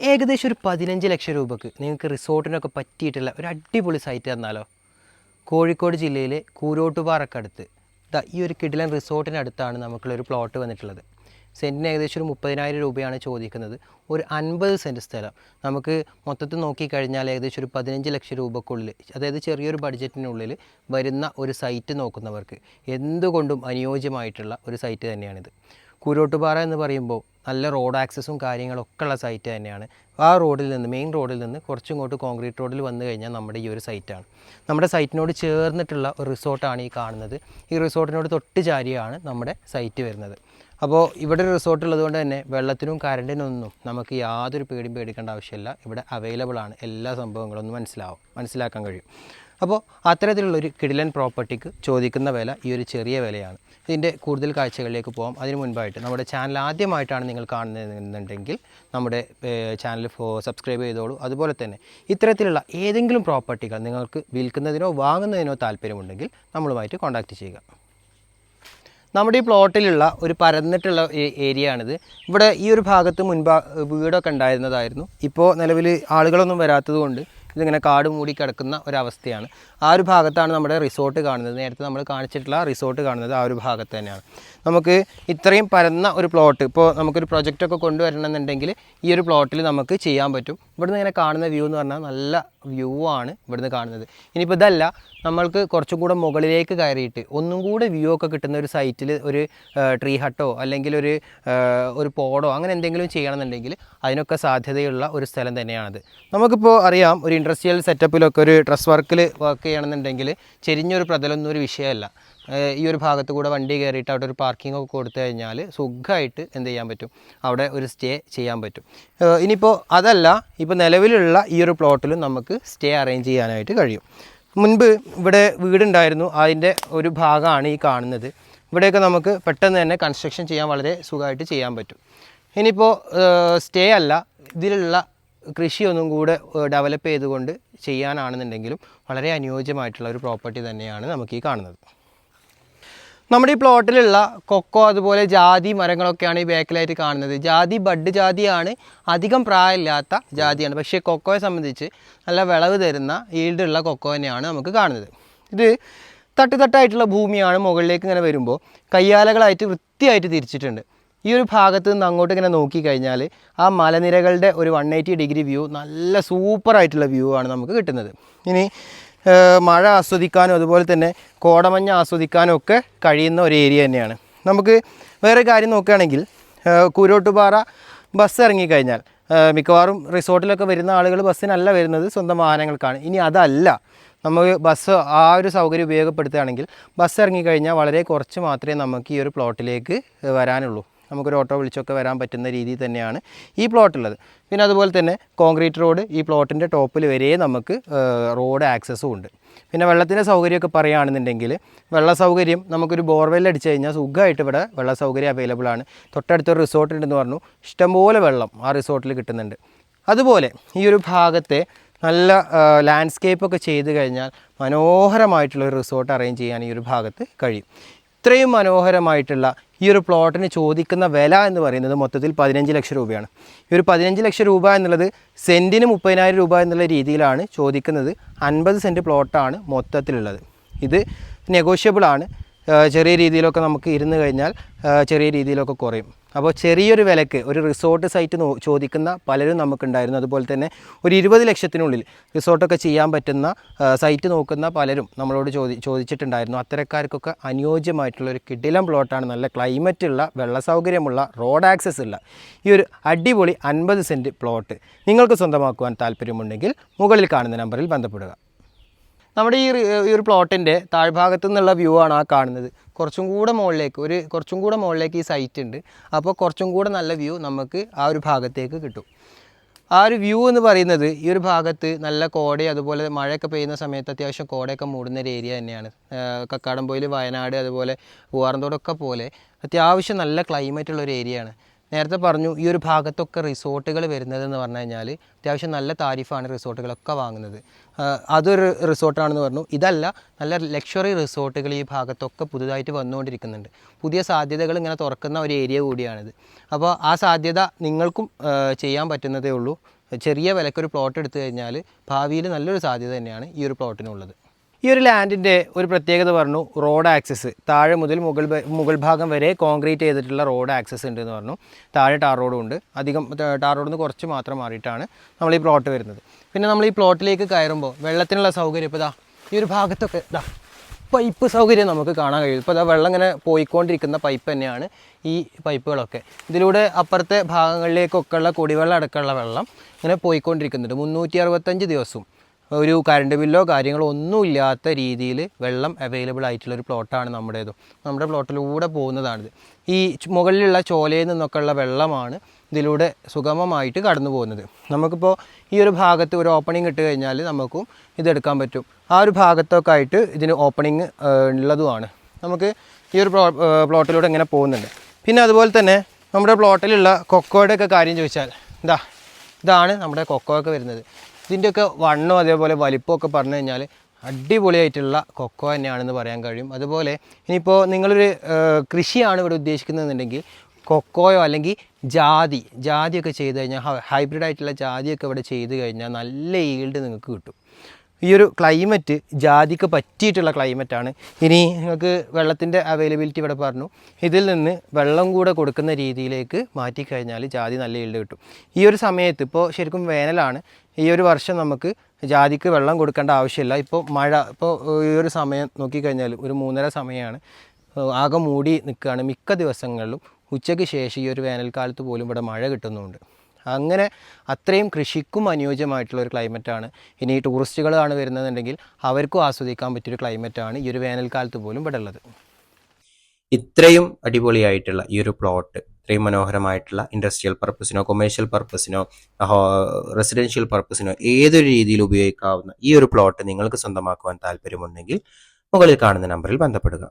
ഏകദേശം ഒരു പതിനഞ്ച് ലക്ഷം രൂപക്ക് നിങ്ങൾക്ക് റിസോർട്ടിനൊക്കെ പറ്റിയിട്ടുള്ള ഒരു അടിപൊളി സൈറ്റ് തന്നാലോ? കോഴിക്കോട് ജില്ലയിലെ കൂരോട്ടുപാറക്കടുത്ത്. ദാ ഈ ഒരു കിടിലൻ റിസോർട്ടിനടുത്താണ് നമുക്കുള്ളൊരു പ്ലോട്ട് വന്നിട്ടുള്ളത്. സെന്റിന് ഏകദേശം ഒരു മുപ്പതിനായിരം രൂപയാണ് ചോദിക്കുന്നത്. ഒരു അൻപത് സെന്റ് സ്ഥലം. നമുക്ക് മൊത്തത്തിൽ നോക്കിക്കഴിഞ്ഞാൽ ഏകദേശം ഒരു പതിനഞ്ച് ലക്ഷം രൂപക്കുള്ളിൽ അതായത് ചെറിയൊരു ബഡ്ജറ്റിനുള്ളിൽ വരുന്ന ഒരു സൈറ്റ് നോക്കുന്നവർക്ക് എന്തുകൊണ്ടും അനുയോജ്യമായിട്ടുള്ള ഒരു സൈറ്റ് തന്നെയാണിത്. കൂരോട്ടുപാറ എന്ന് പറയുമ്പോൾ നല്ല റോഡ് ആക്സസും കാര്യങ്ങളൊക്കെ ഉള്ള സൈറ്റ് തന്നെയാണ്. ആ റോഡിൽ നിന്ന് മെയിൻ റോഡിൽ നിന്ന് കുറച്ചും ഇങ്ങോട്ട് കോൺക്രീറ്റ് റോഡിൽ വന്നു കഴിഞ്ഞാൽ നമ്മുടെ ഈ ഒരു സൈറ്റാണ് നമ്മുടെ സൈറ്റിനോട് ചേർന്നിട്ടുള്ള ഒരു റിസോർട്ടാണ് ഈ കാണുന്നത്. ഈ റിസോർട്ടിനോട് തൊട്ട് ചാരിയാണ് നമ്മുടെ സൈറ്റ് വരുന്നത്. അപ്പോൾ ഇവിടെ ഒരു റിസോർട്ട് ഉള്ളതുകൊണ്ട് തന്നെ വെള്ളത്തിനും കറണ്ടിനൊന്നും നമുക്ക് യാതൊരു പേടിയും പേടിക്കേണ്ട ആവശ്യമില്ല. ഇവിടെ അവൈലബിൾ ആണ്. എല്ലാ സംഭവങ്ങളും ഒന്ന് മനസ്സിലാവും മനസ്സിലാക്കാൻ കഴിയും. അപ്പോൾ അത്തരത്തിലുള്ളൊരു കിടിലൻ പ്രോപ്പർട്ടിക്ക് ചോദിക്കുന്ന വില ഈ ഒരു ചെറിയ വിലയാണ്. ഇതിന്റെ കൂടുതൽ കാഴ്ചകളിലേക്ക് പോകാം അതിന് മുൻപായിട്ട് നമ്മുടെ ചാനൽ ആദ്യമായിട്ടാണ് നിങ്ങൾ കാണുന്നതെന്നുണ്ടെങ്കിൽ നമ്മുടെ ചാനൽ സബ്സ്ക്രൈബ് ചെയ്തോളൂ. അതുപോലെ തന്നെ ഇത്തരത്തിലുള്ള ഏതെങ്കിലും പ്രോപ്പർട്ടികൾ നിങ്ങൾക്ക് വിൽക്കുന്നതിനോ വാങ്ങുന്നതിനോ താല്പര്യമുണ്ടെങ്കിൽ നമ്മളുമായിട്ട് കോൺടാക്റ്റ് ചെയ്യുക. നമ്മുടെ ഈ പ്ലോട്ടിലുള്ള ഒരു പരന്നിട്ടുള്ള ഏരിയ ആണിത് ഇവിടെ ഈ ഒരു ഭാഗത്ത് മുൻപാ വീടൊക്കെ ഉണ്ടായിരുന്നതായിരുന്നു. ഇപ്പോൾ നിലവിൽ ആളുകളൊന്നും വരാത്തത് കൊണ്ട് ഇതിങ്ങനെ കാട് മൂടി കിടക്കുന്ന ഒരവസ്ഥയാണ്. ആ ഒരു ഭാഗത്താണ് നമ്മുടെ റിസോർട്ട് കാണുന്നത്. നേരത്തെ നമ്മൾ കാണിച്ചിട്ടുള്ള റിസോർട്ട് കാണുന്നത് ആ ഒരു ഭാഗത്ത് തന്നെയാണ്. നമുക്ക് ഇത്രയും പരന്ന ഒരു പ്ലോട്ട് ഇപ്പോൾ നമുക്കൊരു പ്രൊജക്റ്റൊക്കെ കൊണ്ടുവരണമെന്നുണ്ടെങ്കിൽ ഈ ഒരു പ്ലോട്ടിൽ നമുക്ക് ചെയ്യാൻ പറ്റും. ഇവിടുന്ന് ഇങ്ങനെ കാണുന്ന വ്യൂ എന്ന് പറഞ്ഞാൽ നല്ല വ്യൂ ആണ് ഇവിടുന്ന് കാണുന്നത്. ഇനിയിപ്പോൾ ഇതല്ല നമ്മൾക്ക് കുറച്ചും കൂടെ മുകളിലേക്ക് കയറിയിട്ട് ഒന്നും കൂടെ വ്യൂ ഒക്കെ കിട്ടുന്ന ഒരു സൈറ്റിൽ ഒരു ട്രീ ഹട്ടോ അല്ലെങ്കിൽ ഒരു ഒരു പോടോ അങ്ങനെ എന്തെങ്കിലും ചെയ്യണമെന്നുണ്ടെങ്കിൽ അതിനൊക്കെ സാധ്യതയുള്ള ഒരു സ്ഥലം തന്നെയാണത്. നമുക്കിപ്പോൾ അറിയാം ഒരു ഇൻഡസ്ട്രിയൽ സെറ്റപ്പിലൊക്കെ ഒരു ഡ്രസ് വർക്കിൽ വർക്ക് ചെയ്യണമെന്നുണ്ടെങ്കിൽ ചെരിഞ്ഞൊരു പ്രതലൊന്നും ഒരു വിഷയമല്ല. ഈ ഒരു ഭാഗത്ത് കൂടെ വണ്ടി കയറിയിട്ട് അവിടെ ഒരു പാർക്കിംഗ് ഒക്കെ കൊടുത്തു കഴിഞ്ഞാൽ സുഖമായിട്ട് എന്ത് ചെയ്യാൻ പറ്റും? അവിടെ ഒരു സ്റ്റേ ചെയ്യാൻ പറ്റും. ഇനിയിപ്പോൾ അതല്ല ഇപ്പോൾ നിലവിലുള്ള ഈ ഒരു പ്ലോട്ടിലും നമുക്ക് സ്റ്റേ അറേഞ്ച് ചെയ്യാനായിട്ട് കഴിയും. മുൻപ് ഇവിടെ വീടുണ്ടായിരുന്നു അതിന്റെ ഒരു ഭാഗമാണ് ഈ കാണുന്നത്. ഇവിടെയൊക്കെ നമുക്ക് പെട്ടെന്ന് തന്നെ കൺസ്ട്രക്ഷൻ ചെയ്യാൻ വളരെ സുഖമായിട്ട് ചെയ്യാൻ പറ്റും. ഇനിയിപ്പോൾ സ്റ്റേ അല്ല ഇതിലുള്ള കൃഷിയൊന്നും കൂടെ ഡെവലപ്പ് ചെയ്തുകൊണ്ട് ചെയ്യാനാണെന്നുണ്ടെങ്കിലും വളരെ അനുയോജ്യമായിട്ടുള്ള ഒരു പ്രോപ്പർട്ടി തന്നെയാണ് നമുക്ക് ഈ കാണുന്നത്. നമ്മുടെ ഈ പ്ലോട്ടിലുള്ള കൊക്കോ അതുപോലെ ജാതി മരങ്ങളൊക്കെയാണ് ഈ ബാക്കിലായിട്ട് കാണുന്നത്. ജാതി ബഡ് ജാതിയാണ് അധികം പ്രായമില്ലാത്ത ജാതിയാണ്. പക്ഷേ കൊക്കോയെ സംബന്ധിച്ച് നല്ല വിളവ് തരുന്ന ഈൽഡുള്ള കൊക്കോ തന്നെയാണ് നമുക്ക് കാണുന്നത്. ഇത് തട്ടുതട്ടായിട്ടുള്ള ഭൂമിയാണ് മുകളിലേക്ക് ഇങ്ങനെ വരുമ്പോൾ കയ്യാലകളായിട്ട് വൃത്തിയായിട്ട് തിരിച്ചിട്ടുണ്ട്. ഈ ഒരു ഭാഗത്ത് നിന്ന് അങ്ങോട്ട് ഇങ്ങനെ നോക്കിക്കഴിഞ്ഞാൽ ആ മലനിരകളുടെ ഒരു വൺ എയ്റ്റി ഡിഗ്രി വ്യൂ നല്ല സൂപ്പറായിട്ടുള്ള വ്യൂ ആണ് നമുക്ക് കിട്ടുന്നത്. ഇനി മഴ ആസ്വദിക്കാനും അതുപോലെ തന്നെ കോടമഞ്ഞ് ആസ്വദിക്കാനും ഒക്കെ കഴിയുന്ന ഒരു ഏരിയ തന്നെയാണ്. നമുക്ക് വേറെ കാര്യം നോക്കുകയാണെങ്കിൽ കുരോട്ടുപാറ ബസ് ഇറങ്ങിക്കഴിഞ്ഞാൽ മിക്കവാറും റിസോർട്ടിലൊക്കെ വരുന്ന ആളുകൾ ബസ്സിനല്ല വരുന്നത് സ്വന്തം വാഹനങ്ങൾക്കാണ്. ഇനി അതല്ല. നമുക്ക് ബസ് ആ ഒരു സൗകര്യം ഉപയോഗപ്പെടുത്തുകയാണെങ്കിൽ ബസ് ഇറങ്ങിക്കഴിഞ്ഞാൽ വളരെ കുറച്ച് മാത്രമേ നമുക്ക് ഈ ഒരു പ്ലോട്ടിലേക്ക് വരാനുള്ളൂ. നമുക്കൊരു ഓട്ടോ വിളിച്ചൊക്കെ വരാൻ പറ്റുന്ന രീതിയിൽ തന്നെയാണ് ഈ പ്ലോട്ടുള്ളത് പിന്നെ അതുപോലെ തന്നെ കോൺക്രീറ്റ് റോഡ് ഈ പ്ലോട്ടിന്റെ ടോപ്പിൽ വരെ നമുക്ക് റോഡ് ആക്സസ്സും ഉണ്ട്. പിന്നെ വെള്ളത്തിന്റെ സൗകര്യമൊക്കെ പറയുകയാണെന്നുണ്ടെങ്കിൽ വെള്ള സൗകര്യം നമുക്കൊരു ബോർവെൽ അടിച്ചു കഴിഞ്ഞാൽ സുഖമായിട്ട് ഇവിടെ വെള്ള സൗകര്യം അവൈലബിൾ ആണ്. തൊട്ടടുത്തൊരു റിസോർട്ട് ഉണ്ടെന്ന് പറഞ്ഞു. ഇഷ്ടംപോലെ വെള്ളം ആ റിസോർട്ടിൽ കിട്ടുന്നുണ്ട്. അതുപോലെ ഈ ഒരു ഭാഗത്തെ നല്ല ലാൻഡ്സ്കേപ്പ് ഒക്കെ ചെയ്ത് കഴിഞ്ഞാൽ മനോഹരമായിട്ടുള്ള ഒരു റിസോർട്ട് അറേഞ്ച് ചെയ്യാൻ ഈ ഒരു ഭാഗത്ത് കഴിയും. ഇത്രയും മനോഹരമായിട്ടുള്ള ഈ ഒരു പ്ലോട്ടിന് ചോദിക്കുന്ന വില എന്ന് പറയുന്നത് മൊത്തത്തിൽ പതിനഞ്ച് ലക്ഷം രൂപയാണ്. ഈ ഒരു പതിനഞ്ച് ലക്ഷം രൂപ എന്നുള്ളത് സെന്റിന് മുപ്പതിനായിരം രൂപ എന്നുള്ള രീതിയിലാണ് ചോദിക്കുന്നത്. അൻപത് സെന്റ് പ്ലോട്ടാണ് മൊത്തത്തിലുള്ളത്. ഇത് നെഗോഷ്യബിൾ ആണ്. ചെറിയ രീതിയിലൊക്കെ നമുക്ക് ഇരുന്ന് കഴിഞ്ഞാൽ ചെറിയ രീതിയിലൊക്കെ കുറയും. അപ്പോൾ ചെറിയൊരു വിലക്ക് ഒരു റിസോർട്ട് സൈറ്റ് ചോദിക്കുന്ന പലരും നമുക്കുണ്ടായിരുന്നു. അതുപോലെ തന്നെ ഒരു ഇരുപത് ലക്ഷത്തിനുള്ളിൽ റിസോർട്ടൊക്കെ ചെയ്യാൻ പറ്റുന്ന സൈറ്റ് നോക്കുന്ന പലരും നമ്മളോട് ചോദി ചോദിച്ചിട്ടുണ്ടായിരുന്നു. അത്തരക്കാർക്കൊക്കെ അനുയോജ്യമായിട്ടുള്ള ഒരു കിടിലം പ്ലോട്ടാണ്. നല്ല ക്ലൈമറ്റ് ഉള്ള വെള്ള സൗകര്യമുള്ള റോഡ് ആക്സസ് ഉള്ള ഈ ഒരു അടിപൊളി അൻപത് സെന്റ് പ്ലോട്ട് നിങ്ങൾക്ക് സ്വന്തമാക്കുവാൻ താല്പര്യമുണ്ടെങ്കിൽ മുകളിൽ കാണുന്ന നമ്പറിൽ ബന്ധപ്പെടുക. നമ്മുടെ ഈ ഈ ഒരു പ്ലോട്ടിന്റെ താഴ്ഭാഗത്തു നിന്നുള്ള വ്യൂ ആണ് ആ കാണുന്നത്. കുറച്ചും കൂടെ മുകളിലേക്ക് ഒരു കുറച്ചും കൂടെ മുകളിലേക്ക് ഈ സൈറ്റ് ഉണ്ട്. അപ്പോൾ കുറച്ചും കൂടെ നല്ല വ്യൂ നമുക്ക് ആ ഒരു ഭാഗത്തേക്ക് കിട്ടും. ആ ഒരു വ്യൂ എന്ന് പറയുന്നത് ഈ ഒരു ഭാഗത്ത് നല്ല കോട അതുപോലെ മഴയൊക്കെ പെയ്യുന്ന സമയത്ത് അത്യാവശ്യം കോടയൊക്കെ മൂടുന്ന ഒരു ഏരിയ തന്നെയാണ്. കക്കാടംപോയിൽ വയനാട് അതുപോലെ പൂവാറന്തോടൊക്കെ പോലെ അത്യാവശ്യം നല്ല ക്ലൈമറ്റ് ഉള്ള ഒരു ഏരിയ ആണ്. നേരത്തെ പറഞ്ഞു ഈ ഒരു ഭാഗത്തൊക്കെ റിസോർട്ടുകൾ വരുന്നത് എന്ന് പറഞ്ഞു കഴിഞ്ഞാൽ അത്യാവശ്യം നല്ല താരിഫാണ് റിസോർട്ടുകളൊക്കെ വാങ്ങുന്നത്. അതൊരു റിസോർട്ടാണെന്ന് പറഞ്ഞു. ഇതല്ല നല്ല ലക്ഷറി റിസോർട്ടുകൾ ഈ ഭാഗത്തൊക്കെ പുതുതായിട്ട് വന്നുകൊണ്ടിരിക്കുന്നുണ്ട്. പുതിയ സാധ്യതകൾ ഇങ്ങനെ തുറക്കുന്ന ഒരു ഏരിയ കൂടിയാണിത്. അപ്പോൾ ആ സാധ്യത നിങ്ങൾക്കും ചെയ്യാൻ പറ്റുന്നതേ ഉള്ളൂ. ചെറിയ വിലക്കൊരു പ്ലോട്ട് എടുത്തു കഴിഞ്ഞാൽ ഭാവിയിൽ നല്ലൊരു സാധ്യത തന്നെയാണ് ഈ ഒരു പ്ലോട്ടിനുള്ളത്. ഈ ഒരു ലാൻഡിന്റെ ഒരു പ്രത്യേകത പറഞ്ഞു റോഡ് ആക്സസ്. താഴെ മുതൽ മുഗൾ മുഗൾ ഭാഗം വരെ കോൺക്രീറ്റ് ചെയ്തിട്ടുള്ള റോഡ് ആക്സസ് ഉണ്ട് എന്ന് പറഞ്ഞു. താഴെ ടാർ റോഡും ഉണ്ട് അധികം ടാർ റോഡിൽ നിന്ന് കുറച്ച് മാത്രം മാറിയിട്ടാണ് നമ്മൾ ഈ പ്ലോട്ട് വരുന്നത്. പിന്നെ നമ്മൾ ഈ പ്ലോട്ടിലേക്ക് കയറുമ്പോൾ വെള്ളത്തിനുള്ള സൗകര്യം ഇപ്പോൾ ഇതാ ഈ ഒരു ഭാഗത്തൊക്കെ ഇതാ പൈപ്പ് സൗകര്യം നമുക്ക് കാണാൻ കഴിയും. ഇപ്പോൾ ഇതാ വെള്ളം ഇങ്ങനെ പോയിക്കൊണ്ടിരിക്കുന്ന പൈപ്പ് തന്നെയാണ് ഈ പൈപ്പുകളൊക്കെ. ഇതിലൂടെ അപ്പുറത്തെ ഭാഗങ്ങളിലേക്കൊക്കെയുള്ള കുടിവെള്ളം അടക്കമുള്ള വെള്ളം ഇങ്ങനെ പോയിക്കൊണ്ടിരിക്കുന്നുണ്ട്. മുന്നൂറ്റി അറുപത്തഞ്ച് ദിവസവും ഒരു കറണ്ട് ബില്ലോ കാര്യങ്ങളോ ഒന്നും ഇല്ലാത്ത രീതിയിൽ വെള്ളം അവൈലബിൾ ആയിട്ടുള്ള ഒരു പ്ലോട്ടാണ് നമ്മുടേത്. നമ്മുടെ പ്ലോട്ടിലൂടെ പോകുന്നതാണിത്. ഈ മുകളിലുള്ള ചോലയിൽ നിന്നൊക്കെയുള്ള വെള്ളമാണ് ഇതിലൂടെ സുഗമമായിട്ട് കടന്നു പോകുന്നത്. നമുക്കിപ്പോൾ ഈ ഒരു ഭാഗത്ത് ഒരു ഓപ്പണിംഗ് ഇട്ട് കഴിഞ്ഞാൽ നമുക്കും ഇതെടുക്കാൻ പറ്റും. ആ ഒരു ഭാഗത്തൊക്കെ ആയിട്ട് ഇതിന് ഓപ്പണിംഗ് ഉള്ളതുമാണ്. നമുക്ക് ഈ ഒരു പ്ലോട്ടിലൂടെ ഇങ്ങനെ പോകുന്നുണ്ട്. പിന്നെ അതുപോലെ തന്നെ നമ്മുടെ പ്ലോട്ടിലുള്ള കൊക്കോയുടെ ഒക്കെ കാര്യം ചോദിച്ചാൽ ഇതാ ഇതാണ് നമ്മുടെ കൊക്കോ ഒക്കെ വരുന്നത്. ഇതിന്റെയൊക്കെ വണ്ണോ അതേപോലെ വലിപ്പമൊക്കെ പറഞ്ഞു കഴിഞ്ഞാൽ അടിപൊളിയായിട്ടുള്ള കൊക്കോ തന്നെയാണെന്ന് പറയാൻ കഴിയും. അതുപോലെ ഇനിയിപ്പോൾ നിങ്ങളൊരു കൃഷിയാണ് ഇവിടെ ഉദ്ദേശിക്കുന്നതെന്നുണ്ടെങ്കിൽ കൊക്കോയോ അല്ലെങ്കിൽ ജാതി ജാതിയൊക്കെ ചെയ്ത് കഴിഞ്ഞാൽ ഹൈബ്രിഡ് ആയിട്ടുള്ള ജാതിയൊക്കെ ഇവിടെ ചെയ്ത് കഴിഞ്ഞാൽ നല്ല ഈൽഡ് നിങ്ങൾക്ക് കിട്ടും. ഈ ഒരു ക്ലൈമറ്റ് ജാതിക്ക് പറ്റിയിട്ടുള്ള ക്ലൈമറ്റാണ് ഇനി നിങ്ങൾക്ക് വെള്ളത്തിന്റെ അവൈലബിലിറ്റി ഇവിടെ പറഞ്ഞു. ഇതിൽ നിന്ന് വെള്ളം കൂടെ കൊടുക്കുന്ന രീതിയിലേക്ക് മാറ്റിക്കഴിഞ്ഞാൽ ജാതി നല്ല ഈൽഡ് കിട്ടും. ഈ ഒരു സമയത്ത് ഇപ്പോൾ ശരിക്കും വേനലാണ്. ഈ ഒരു വർഷം നമുക്ക് ജാതിക്ക് വെള്ളം കൊടുക്കേണ്ട ആവശ്യമില്ല. ഇപ്പോൾ മഴ ഇപ്പോൾ ഈ ഒരു സമയം നോക്കിക്കഴിഞ്ഞാൽ ഒരു മൂന്നര സമയമാണ്. ആകെ മൂടി നിൽക്കുകയാണ് മിക്ക ദിവസങ്ങളിലും. ഉച്ചയ്ക്ക് ശേഷം ഈ ഒരു വേനൽക്കാലത്ത് പോലും ഇവിടെ മഴ കിട്ടുന്നുണ്ട്. അങ്ങനെ അത്രയും കൃഷിക്കും അനുയോജ്യമായിട്ടുള്ള ഒരു ക്ലൈമറ്റാണ്. ഇനി ടൂറിസ്റ്റുകളാണ് വരുന്നതെന്നുണ്ടെങ്കിൽ അവർക്കും ആസ്വദിക്കാൻ പറ്റിയൊരു ക്ലൈമറ്റാണ് ഈ ഒരു വേനൽക്കാലത്ത് പോലും ഇവിടെ ഉള്ളത്. ഇത്രയും അടിപൊളിയായിട്ടുള്ള ഈ ഒരു പ്ലോട്ട് ഇത്രയും മനോഹരമായിട്ടുള്ള ഇൻഡസ്ട്രിയൽ പർപ്പസിനോ കൊമേഴ്ഷ്യൽ പർപ്പസിനോ റെസിഡൻഷ്യൽ പർപ്പസിനോ ഏതൊരു രീതിയിൽ ഉപയോഗിക്കാവുന്ന ഈ ഒരു പ്ലോട്ട് നിങ്ങൾക്ക് സ്വന്തമാക്കുവാൻ താല്പര്യമുണ്ടെങ്കിൽ മുകളിൽ കാണുന്ന നമ്പറിൽ ബന്ധപ്പെടുക.